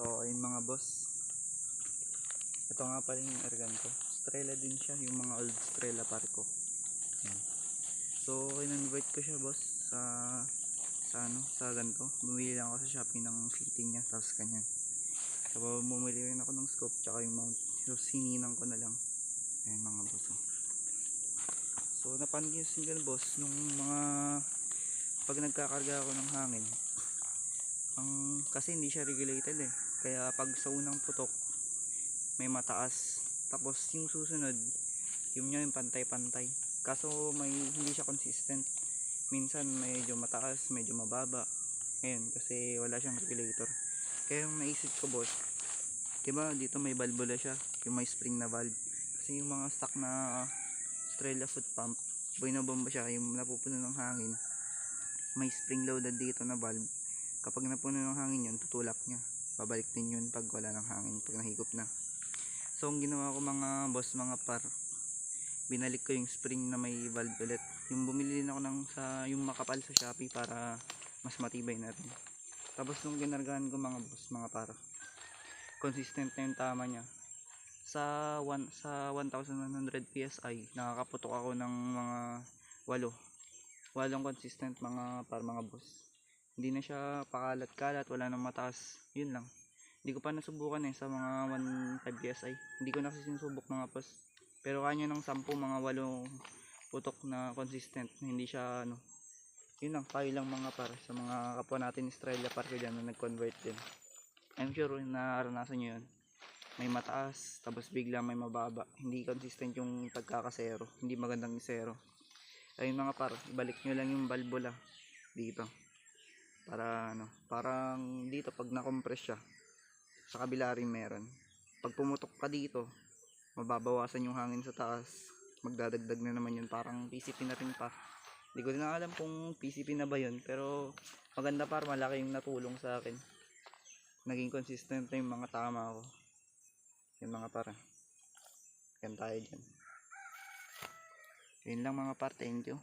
So, ayun mga boss. Ito nga pala yung ergan ko. Strela din siya, yung mga old Strela. Ayan. So, in-invite ko siya boss sa sa ano, sa ganito. Bumili lang ako sa Shopee ng fitting niya, tapos kanyan. So, bumili rin ako ng scope, tsaka yung mount. So, sininang ko na lang. Ayan mga boss. oh. So, napansin ko boss, nung mga pag nagkakarga ako ng hangin, ang kasi hindi siya regulated eh. Kaya pag sa unang putok, may mataas. Tapos yung susunod, yung niya yung pantay-pantay. Kaso may hindi siya consistent. Minsan medyo mataas, medyo mababa. Ayun, kasi wala siyang regulator. Kaya yung naisip ko boss, 'di ba dito may valvula siya, yung may spring na valve. Kasi yung mga stock na Australia foot pump, binabomba siya, yung napupuno ng hangin. May spring loaded dito na valve. Kapag napuno ng hangin yun, tutulak niya. Babalik din yun pag wala ng hangin, pag nahigop na. So, ang ginawa ko mga boss, mga par, binalik ko yung spring na may valve ulit. Yung bumili din ako ng sa, yung makapal sa Shopee para mas matibay na rin. Tapos nung ginargahan ko mga boss, mga par, consistent na yung tama niya. Sa, one, sa 1100 PSI, nakakaputok ako ng mga walo. Walong consistent mga par mga boss. Hindi na siya pakalat-kalat, wala nang mataas. Yun lang. Hindi ko pa nasubukan eh sa mga 1.5 PSI. Hindi ko na kasi sinusubok mga boss. Pero kanya ng 10 mga 8 putok na consistent. Hindi siya ano. Yun lang, payo lang mga par sa mga kapwa natin Australia Park dyan na nag-convert din. I'm sure na naranasan nyo yun. May mataas, tapos bigla may mababa. Hindi consistent yung pagkakasero. Hindi magandang isero. Ayun mga par, ibalik nyo lang yung valvula dito. Para ano, parang dito pag na-compress siya, sa kabila rin meron. Pag pumutok ka dito, mababawasan yung hangin sa taas. Magdadagdag na naman yun, parang PCP na rin pa. Hindi ko na alam kung PCP na ba yun, pero maganda par, malaki yung natulong sa akin. Naging consistent na yung mga tama ko. Yung mga par. Yan tayo dyan. Yun lang mga par, thank you.